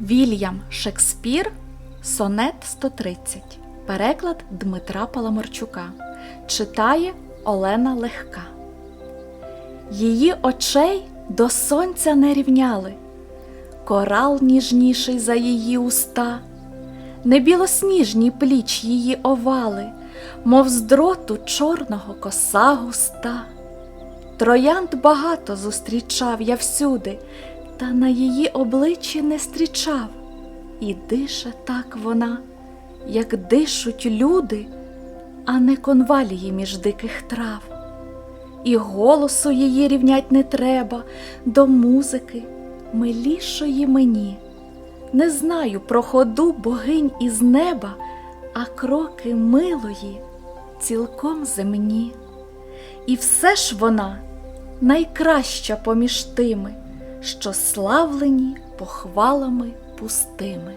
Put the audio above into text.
Вільям Шекспір, сонет 130. Переклад Дмитра Паламарчука. Читає Олена Легка. Її очей до сонця не рівняли, корал ніжніший за її уста, не білосніжні пліч її овали, мов з дроту чорного коса густа. Троянд багато зустрічав я всюди, та на її обличчі не стрічав, і дише так вона, як дишуть люди, а не конвалії між диких трав. І голосу її рівнять не треба до музики, милішої мені. Не знаю про ходу богинь із неба, а кроки милої цілком земні. І все ж вона найкраща поміж тими, що славлені похвалами пустими.